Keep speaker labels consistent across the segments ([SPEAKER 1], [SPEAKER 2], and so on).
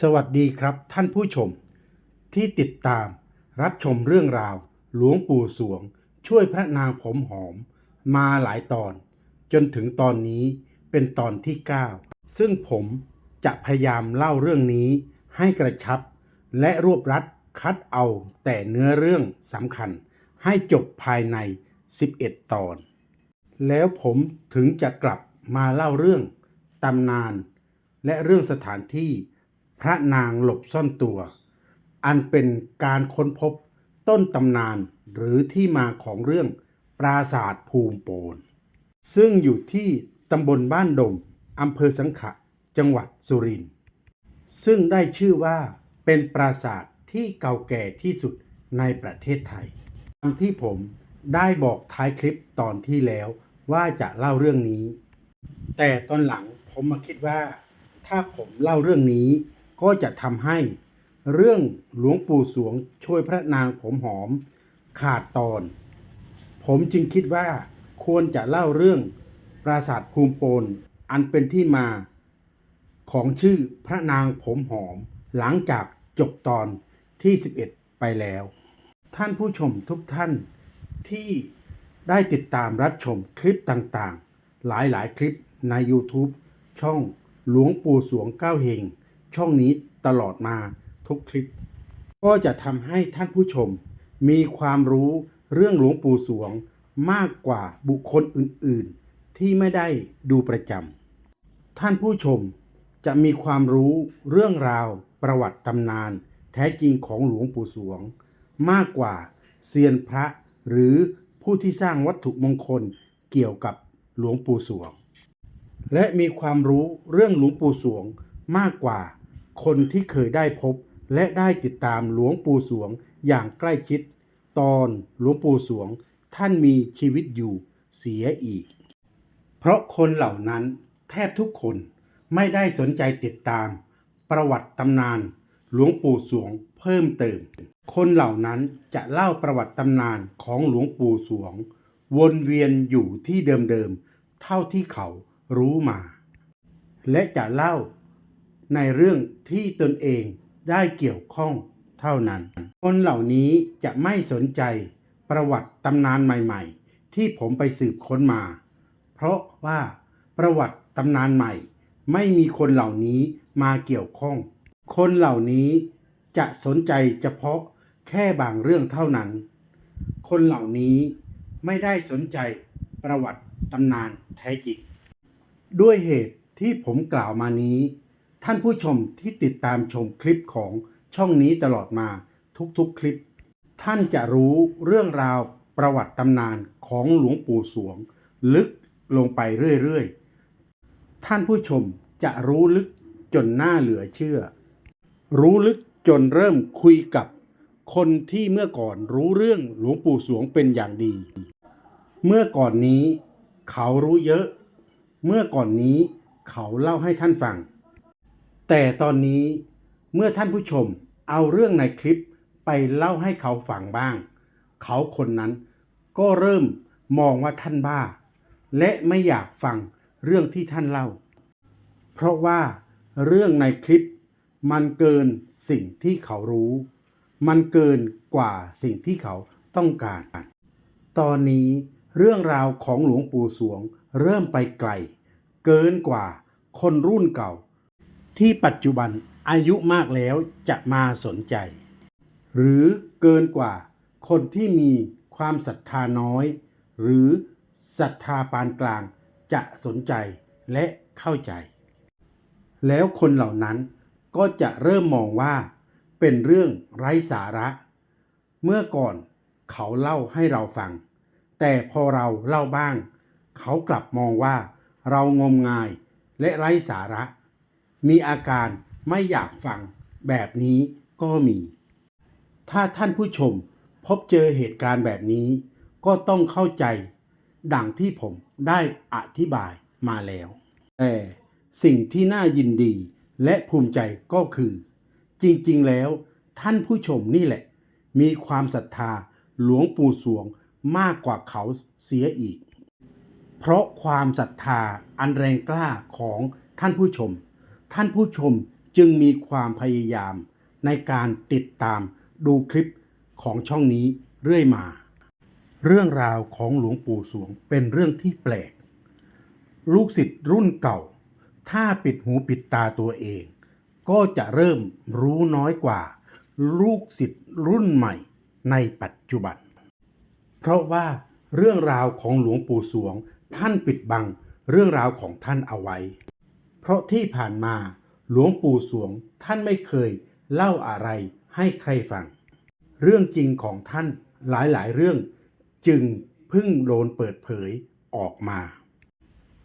[SPEAKER 1] สวัสดีครับท่านผู้ชม ที่ติดตามรับชมเรื่องราว หลวงปู่สวง ช่วยพระนางผมหอม มาหลายตอน จนถึงตอนนี้เป็นตอนที่ 9 ซึ่งผมจะพยายามเล่าเรื่องนี้ให้กระชับ และรวบรัดคัดเอาแต่เนื้อเรื่องสำคัญให้จบภายใน 11 ตอน แล้วผมถึงจะกลับมาเล่าเรื่องตำนาน และเรื่องสถานที่ พระนางหลบซ่อนตัว อันเป็นการค้นพบต้นตำนานหรือที่มาของเรื่องปราสาทภูมิโปน ซึ่งอยู่ที่ตำบลบ้านดมอำเภอสังขะ จังหวัดสุรินทร์ซึ่งได้ชื่อว่าเป็นปราสาทที่เก่าแก่ที่สุดในประเทศไทยตามที่ผมได้บอกท้ายคลิปตอนที่แล้วว่าจะเล่าเรื่องนี้ แต่ตอนหลังผมมาคิดว่า ถ้าผมเล่าเรื่องนี้ ก็จะทำให้เรื่องหลวงปู่สวงช่วยพระนางผมหอมขาดตอน ผมจึงคิดว่าควรจะเล่าเรื่องปราสาทภูมิโปนอันเป็นที่มา ของชื่อพระนางผมหอม หลังจากจบตอนที่ 11 ไปแล้ว ท่านผู้ชมทุกท่านที่ได้ติดตามรับชมคลิปต่างๆ หลายๆ คลิปใน YouTube ช่องหลวงปู่สวงเก้าเฮง ช่องนี้ตลอดมาทุกคลิป ก็จะทำให้ท่านผู้ชม มีความรู้เรื่องหลวงปู่สวงมากกว่าบุคคลอื่นๆ ที่ไม่ได้ดูประจำท่านผู้ชมจะมีความรู้เรื่องราวประวัติตำนานแท้จริงของหลวงปู่สวง มากกว่าเซียนพระหรือผู้ที่สร้างวัตถุมงคลเกี่ยวกับหลวงปู่สวง และมีความรู้เรื่องหลวงปู่สวงมากกว่า คนที่เคยได้พบและได้ติดตามหลวงปู่สวงอย่างใกล้ชิด ตอนหลวงปู่สวงท่านมีชีวิตอยู่เสียอีก เพราะคนเหล่านั้นแทบทุกคนไม่ได้สนใจติดตาม ประวัติตำนาน หลวงปู่สวงเพิ่มเติม คนเหล่านั้นจะเล่าประวัติตำนานของหลวงปู่สวง วนเวียนอยู่ที่เดิมๆเท่าที่เขารู้มา และจะเล่า ในเรื่องที่ตนเองได้เกี่ยวข้องเท่านั้น คนเหล่านี้จะไม่สนใจประวัติตำนานใหม่ ๆ ที่ผมไปสืบค้นมา เพราะว่าประวัติตำนานใหม่ ไม่มีคนเหล่านี้มาเกี่ยวข้อง คนเหล่านี้จะสนใจเฉพาะแค่บางเรื่องเท่านั้น คนเหล่านี้ไม่ได้สนใจประวัติตำนานแท้จริงด้วยเหตุที่ผมกล่าวมานี้ ท่านผู้ชมที่ติดตามชมคลิปของช่องนี้ตลอดมาทุกๆคลิป ท่านจะรู้เรื่องราวประวัติตำนานของหลวงปู่สวง ลึกลงไปเรื่อยๆ ท่านผู้ชมจะรู้ลึกจนน่าเหลือเชื่อ รู้ลึกจนเริ่มคุยกับคนที่เมื่อก่อนรู้เรื่องหลวงปู่สวงเป็นอย่างดี เมื่อก่อนนี้เขารู้เยอะ เมื่อก่อนนี้เขาเล่าให้ท่านฟัง แต่ตอนนี้เมื่อท่านผู้ชมเอาเรื่องในคลิปไปเล่าให้เขาฟังบ้าง เขาคนนั้นก็เริ่มมองว่าท่านบ้า และไม่อยากฟังเรื่องที่ท่านเล่า เพราะว่าเรื่องในคลิปมันเกินสิ่งที่เขารู้ มันเกินกว่าสิ่งที่เขาต้องการ ตอนนี้เรื่องราวของหลวงปู่สวงเริ่มไปไกล เกินกว่าคนรุ่นเก่า ที่ปัจจุบันอายุมากแล้วจะมาสนใจ หรือเกินกว่าคนที่มีความศรัทธาน้อย หรือศรัทธาปานกลางจะสนใจและเข้าใจ แล้วคนเหล่านั้นก็จะเริ่มมองว่าเป็นเรื่องไร้สาระ เมื่อก่อนเขาเล่าให้เราฟัง แต่พอเราเล่าบ้าง เขากลับมองว่าเรางมงายและไร้สาระ มีอาการไม่อยากฟังแบบนี้ก็มี ถ้าท่านผู้ชมพบเจอเหตุการณ์แบบนี้ ก็ต้องเข้าใจ ดังที่ผมได้อธิบายมาแล้ว แต่สิ่งที่น่ายินดีและภูมิใจก็คือ จริงๆแล้วท่านผู้ชมนี่แหละ มีความศรัทธาหลวงปู่สวงมากกว่าเขาเสียอีก เพราะความศรัทธาอันแรงกล้าของท่านผู้ชม ท่านผู้ชมจึงมีความพยายามในการติดตามดูคลิปของช่องนี้เรื่อยมา เรื่องราวของหลวงปู่สวงเป็นเรื่องที่แปลก ลูกศิษย์รุ่นเก่า ถ้าปิดหูปิดตาตัวเอง ก็จะเริ่มรู้น้อยกว่า ลูกศิษย์รุ่นใหม่ในปัจจุบัน เพราะว่าเรื่องราวของหลวงปู่สวงท่านปิดบังเรื่องราวของท่านเอาไว้ เพราะที่ผ่านมาหลวงปู่สวงท่านไม่เคยเล่าอะไรให้ใครฟัง เรื่องจริงของท่านหลายๆ เรื่องจึงเพิ่งโดนเปิดเผยออกมา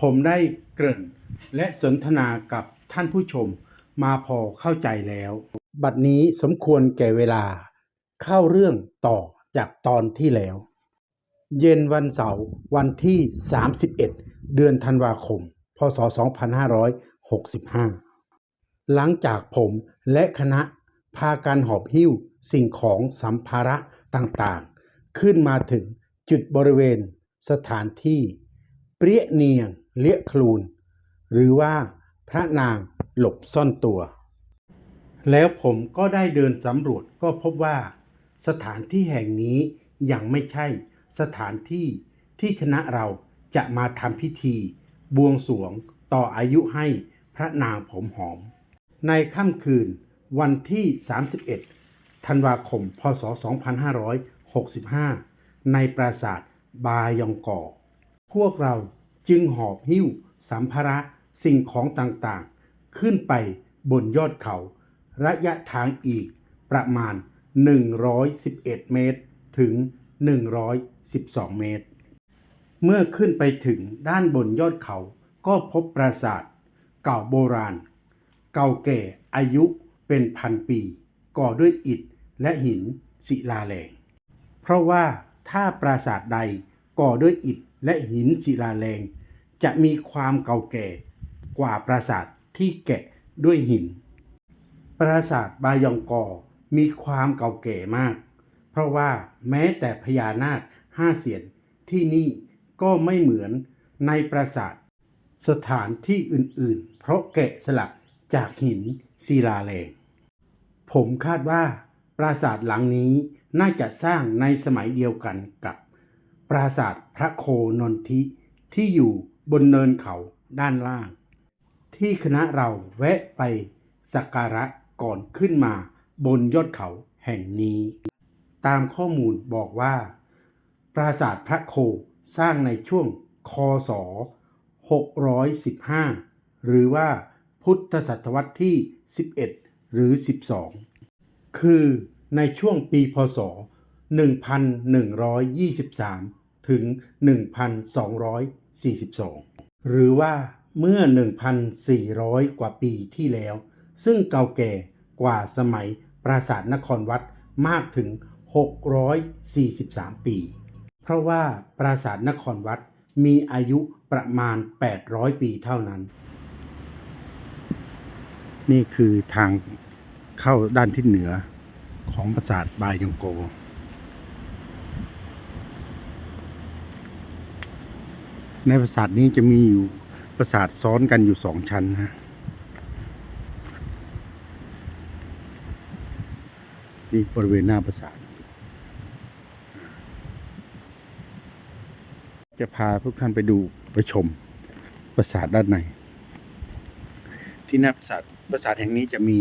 [SPEAKER 1] ผมได้เกริ่นและสนทนากับท่านผู้ชมมาพอเข้าใจแล้ว บัดนี้สมควรแก่เวลาเข้าเรื่องต่อจากตอนที่แล้ว เย็นวันเสาร์วันที่ 31 เดือนธันวาคม ศ 2565 หลังจากผมและคณะพากันหอบหิ้วสิ่งของสัมภาระต่างๆ ขึ้นมาถึงจุดบริเวณสถานที่ เปรี้ยเนียงเลี้ยคลูน หรือว่าพระนางหลบซ่อนตัว แล้วผมก็ได้เดินสำรวจก็พบว่า สถานที่แห่งนี้ยังไม่ใช่สถานที่ที่คณะเราจะมาทำพิธี บวงสวงต่ออายุให้พระนางผมหอม ในค่ำคืนวันที่ 31 ธันวาคม พศ 2565 ในปราสาทบายองกอ พวกเราจึงหอบหิ้วสัมภาระสิ่งของต่างๆ ขึ้นไปบนยอดเขา ระยะทางอีกประมาณ 111 เมตรถึง 112 เมตร เมื่อขึ้นไปถึงด้านบนยอดเขาก็พบปราสาท เก่าโบราณ เก่าแก่อายุเป็นพันปี ก่อด้วยอิฐและหินศิลาแรง เพราะว่าถ้าปราสาทใดก่อด้วยอิฐและหินศิลาแรง จะมีความเก่าแก่กว่าปราสาทที่แกะด้วยหิน ปราสาทบายองกอมีความเก่าแก่มาก เพราะว่าแม้แต่พญานาคห้าเสียนที่นี่ ก็ไม่เหมือนในปราสาทสถานที่อื่นๆ เพราะแกะสลักจากหินศิลาแรงผมคาดว่าปราสาทหลังนี้น่าจะสร้างในสมัยเดียวกันกับ ปราสาทพระโคนนทิที่อยู่บนเนินเขาด้านล่าง ที่คณะเราแวะไปสักการะก่อนขึ้นมาบนยอดเขาแห่งนี้ ตามข้อมูลบอกว่า ปราสาทพระโค สร้างในช่วงคศ 615 หรือว่าพุทธศตวรรษที่ 11 หรือ 12 คือในช่วงปีพศ 1123 ถึง 1242 หรือว่าเมื่อ 1,400 กว่าปีที่แล้ว ซึ่งเก่าแก่กว่าสมัยปราสาทนครวัดมากถึง 643 ปี เพราะว่าปราสาทนครวัดมีอายุประมาณ 800 ปีเท่านั้น นี่คือทางเข้าด้านทิศเหนือของปราสาทบายองโก ในปราสาทนี้จะมีอยู่ปราสาทซ้อนกันอยู่สองชั้นนะนี่บริเวณหน้าปราสาท จะพาพวกท่านไปดูไปชมปราสาทด้านใน ที่หน้าปราสาทปราสาทแห่งนี้จะมี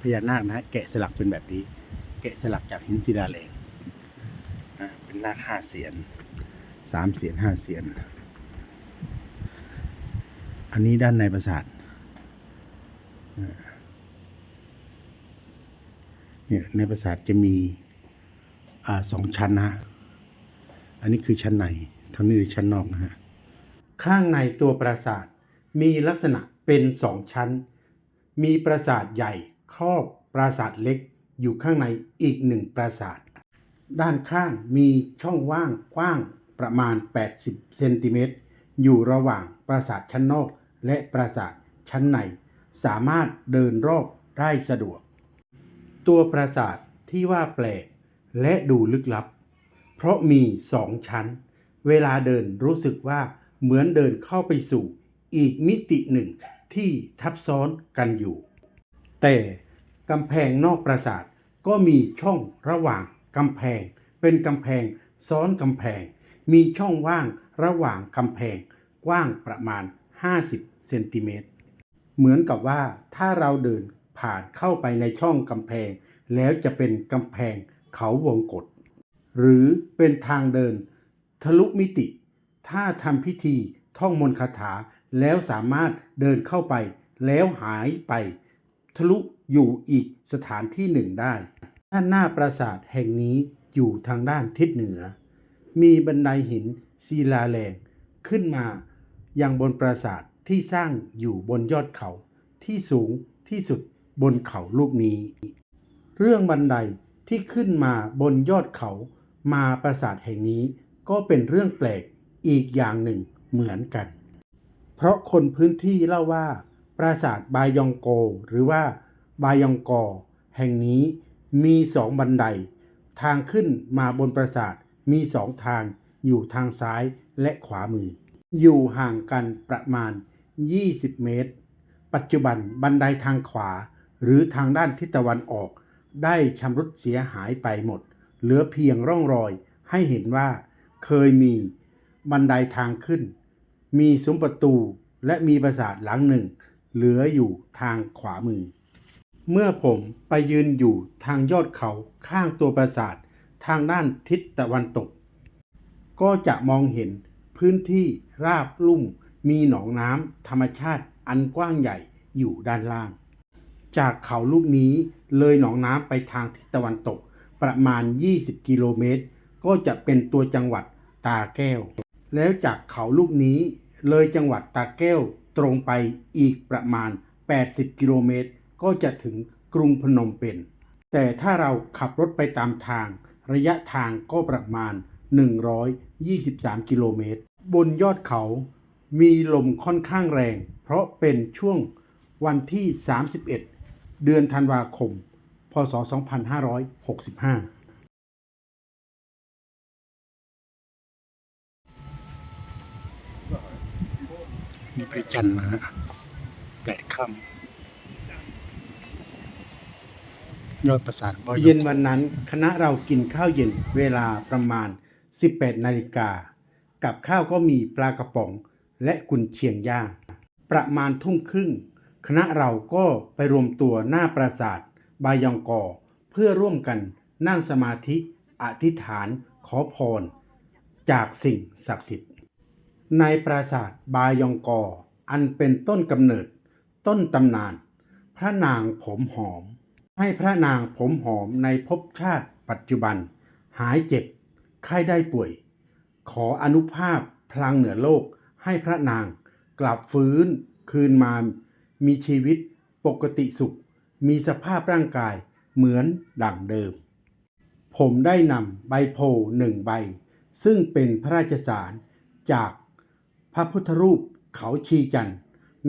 [SPEAKER 1] พญานาคนะแกะสลักเป็นแบบนี้ แกะสลักจากหินศิลาแรงเป็นนาคห้าเสียนสามเสียนห้าเสียน อันนี้ด้านในปราสาทเนี่ยในปราสาทจะมีอสองชั้นนะ อันนี้คือชั้นในทางนี้คือชั้นนอกนะฮะข้างในตัวปราสาทมีลักษณะเป็นสองชั้น มีปราสาทใหญ่ครอบปราสาทเล็กอยู่ข้างในอีกหนึ่งปราสาท ด้านข้างมีช่องว่างกว้างประมาณ 80 เซนติเมตร อยู่ระหว่างปราสาทชั้นนอก และปราสาทชั้นใน สามารถเดินรอบได้สะดวก ตัวปราสาทที่ว่าแปลกและดูลึกลับ เพราะมีสองชั้น เวลาเดินรู้สึกว่าเหมือนเดินเข้าไปสู่อีกมิติหนึ่งที่ทับซ้อนกันอยู่ แต่กำแพงนอกปราสาทก็มีช่องระหว่างกำแพง เป็นกำแพงซ้อนกำแพง มีช่องว่างระหว่างกำแพง กว้างประมาณ 50เซนติเมตรเหมือนกับว่าถ้าเราเดินผ่านเข้าไปในช่องกำแพง แล้วจะเป็นกำแพงเขาวงกฏ หรือเป็นทางเดิน ทะลุมิติ ถ้าทำพิธีท่องมนต์คาถาแล้วสามารถเดินเข้าไป แล้วหายไป ทะลุอยู่อีกสถานที่หนึ่งได้ ด้านหน้าปราสาทแห่งนี้อยู่ทางด้านทิศเหนือ มีบันไดหินศิลาแรงขึ้นมายังบนปราสาทที่สร้างอยู่บนยอดเขาที่สูงที่สุดบนเขาลูกนี้ เรื่องบันไดที่ขึ้นมาบนยอดเขา มาปราสาทแห่งนี้ก็เป็นเรื่องแปลกอีกอย่างหนึ่งเหมือนกัน เพราะคนพื้นที่เล่าว่า ปราสาทบายองโก หรือว่าบายองกอ แห่งนี้มีสองบันได ทางขึ้นมาบนปราสาทมีสองทางอยู่ทางซ้ายและขวามือ อยู่ห่างกันประมาณ 20 เมตร ปัจจุบันบันไดทางขวา หรือทางด้านทิศตะวันออก ได้ชำรุดเสียหายไปหมด เหลือเพียงร่องรอยให้เห็นว่าเคยมีบันไดทางขึ้น มีซุ้มประตูและมีปราสาทหลังหนึ่ง เหลืออยู่ทางขวามือ เมื่อผมไปยืนอยู่ทางยอดเขาข้างตัวปราสาททางด้านทิศตะวันตก ก็จะมองเห็นพื้นที่ราบลุ่มมีหนองน้ำธรรมชาติอันกว้างใหญ่อยู่ด้านล่าง จากเขาลูกนี้เลยหนองน้ำไปทางทิศตะวันตก ประมาณ 20 กิโลเมตร ก็จะเป็นตัวจังหวัดตาแก้ว แล้วจากเขาลูกนี้เลยจังหวัดตาแก้วตรงไปอีกประมาณ 80 กิโลเมตร ก็จะถึงกรุงพนมเปญแต่ถ้าเราขับรถไปตามทาง ระยะทางก็ประมาณ 123 กิโลเมตร บนยอดเขามีลมค่อนข้างแรง เพราะเป็นช่วงวันที่ 31 เดือนธันวาคม พศ 2565มีพระจันทร์นะฮะแปดค่ำยอดประสาทเย็นวันนั้นคณะเรากินข้าวเย็นเวลาประมาณ 18 นาฬิกา กับข้าวก็มีปลากระป๋องและกุนเชียงย่าง ประมาณทุ่มครึ่ง คณะเราก็ไปรวมตัวหน้าปราสาท บายองกอ เพื่อร่วมกันนั่งสมาธิอธิษฐานขอพร จากสิ่งศักดิ์สิทธิ์ ในปราสาทบายองกอ อันเป็นต้นกำเนิด ต้นตำนาน พระนางผมหอม ให้พระนางผมหอมในภพชาติปัจจุบัน หายเจ็บ ไข้ได้ป่วย ขออนุภาพพลังเหนือโลกให้พระนางกลับฟื้นคืนมามีชีวิตปกติสุข มีสภาพร่างกายเหมือนดั่งเดิม ผมได้นำใบโพหนึ่งใบ ซึ่งเป็นพระราชสารจากพระพุทธรูปเขาชีจัน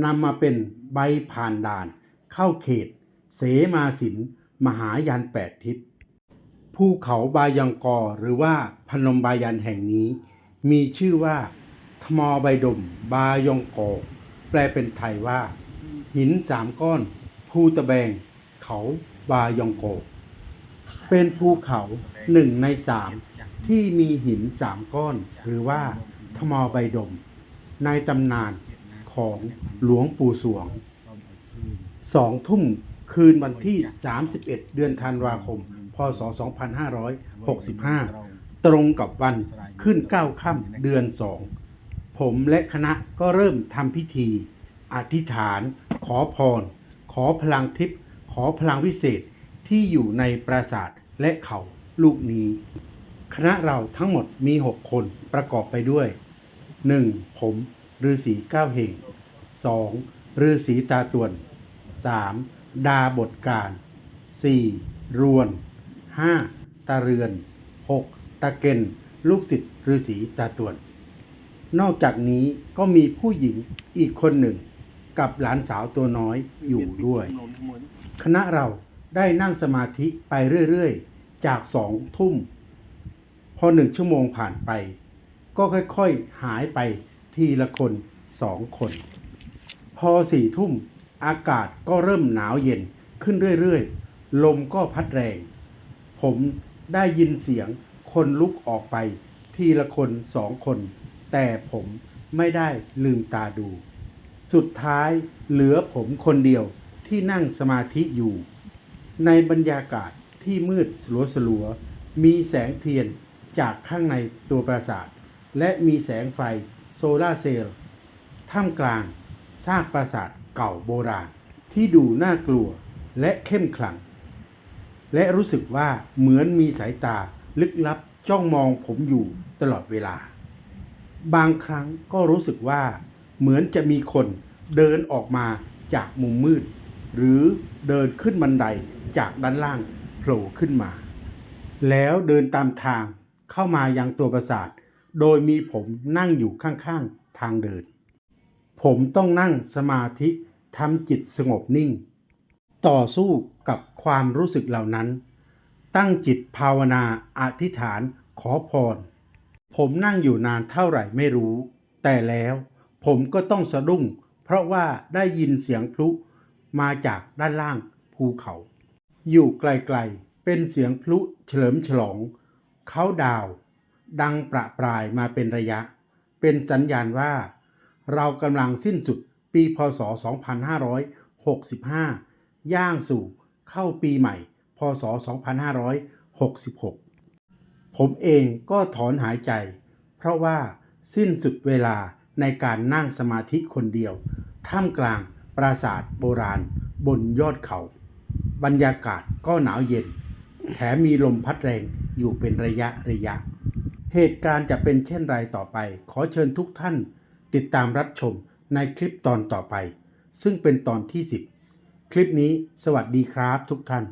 [SPEAKER 1] นำมาเป็นใบผ่านด่าน เข้าเขต เสมาสิน มหายันแปดทิศภูเขาบายังกอหรือว่าพนมบายันแห่งนี้ มีชื่อว่า ทมอใบดม บายองกอแปลเป็นไทยว่า หินสามก้อน ภูตะแบง เขาบายองโก เป็นภูเขาหนึ่งในสามที่มีหินสามก้อน หรือว่าทมอใบดม ในตำนานของหลวงปู่สวงสองทุ่มคืนวันที่ 31 เดือนธันวาคม พศ 2565 ตรงกับวันขึ้นเก้าค่ำเดือนสองผมและคณะก็เริ่มทำพิธี อธิษฐานขอพร ขอพลังทิพย์ขอพลังวิเศษที่อยู่ในปราสาทและเขาลูกนี้ คณะเราทั้งหมดมี 6 คนประกอบไปด้วย 1. ผมฤาษีเก้าเหง 2. ฤาษีตาตวน 3. ดาบทการ 4. รวน 5. ตาเรือน 6. ตาเกนลูกศิษย์ฤาษีตาตวน นอกจากนี้ก็มีผู้หญิงอีกคนหนึ่ง กับหลานสาวตัวน้อยอยู่ด้วย คณะเราได้นั่งสมาธิไปเรื่อยๆ จากสองทุ่ม พอหนึ่งชั่วโมงผ่านไป ก็ค่อยๆหายไปทีละคนสองคน พอสี่ทุ่มอากาศก็เริ่มหนาวเย็นขึ้นเรื่อยๆ ลมก็พัดแรง ผมได้ยินเสียงคนลุกออกไปทีละคนสองคน แต่ผมไม่ได้ลืมตาดู สุดท้ายเหลือผมคนเดียวที่นั่งสมาธิอยู่ ในบรรยากาศที่มืดสลัวสลัวๆมีแสงเทียนจากข้างในตัวปราสาท และมีแสงไฟโซลาเซลล์ท่ามกลางซากปราสาทเก่าโบราณ ที่ดูน่ากลัวและเข้มขลัง และรู้สึกว่าเหมือนมีสายตาลึกลับจ้องมองผมอยู่ตลอดเวลา บางครั้งก็รู้สึกว่า เหมือนจะมีคนเดินออกมาจากมุมมืด หรือเดินขึ้นบันไดจากด้านล่างโผล่ขึ้นมา แล้วเดินตามทางเข้ามายังตัวปราสาท โดยมีผมนั่งอยู่ข้างๆทางเดิน ผมต้องนั่งสมาธิทำจิตสงบนิ่ง ต่อสู้กับความรู้สึกเหล่านั้น ตั้งจิตภาวนาอธิษฐานขอพร ผมนั่งอยู่นานเท่าไหร่ไม่รู้ แต่แล้ว ผมก็ต้องสะดุ้ง เพราะว่าได้ยินเสียงพลุมาจากด้านล่างภูเขา อยู่ไกลๆ เป็นเสียงพลุเฉลิมฉลอง เขาดาว ดังประปรายมาเป็นระยะ เป็นสัญญาณว่า เรากำลังสิ้นสุดปีพศ 2565 ย่างสู่เข้าปีใหม่ พศ 2566 ผมเองก็ถอนหายใจ เพราะว่าสิ้นสุดเวลา ในการนั่งสมาธิคนเดียว ท่ามกลางปราสาทโบราณบนยอดเขา บรรยากาศก็หนาวเย็น แถมมีลมพัดแรงอยู่เป็นระยะระยะ เหตุการณ์จะเป็นเช่นไรต่อไป ขอเชิญทุกท่านติดตามรับชมในคลิปตอนต่อไป ซึ่งเป็นตอนที่ 10 คลิปนี้สวัสดีครับทุกท่าน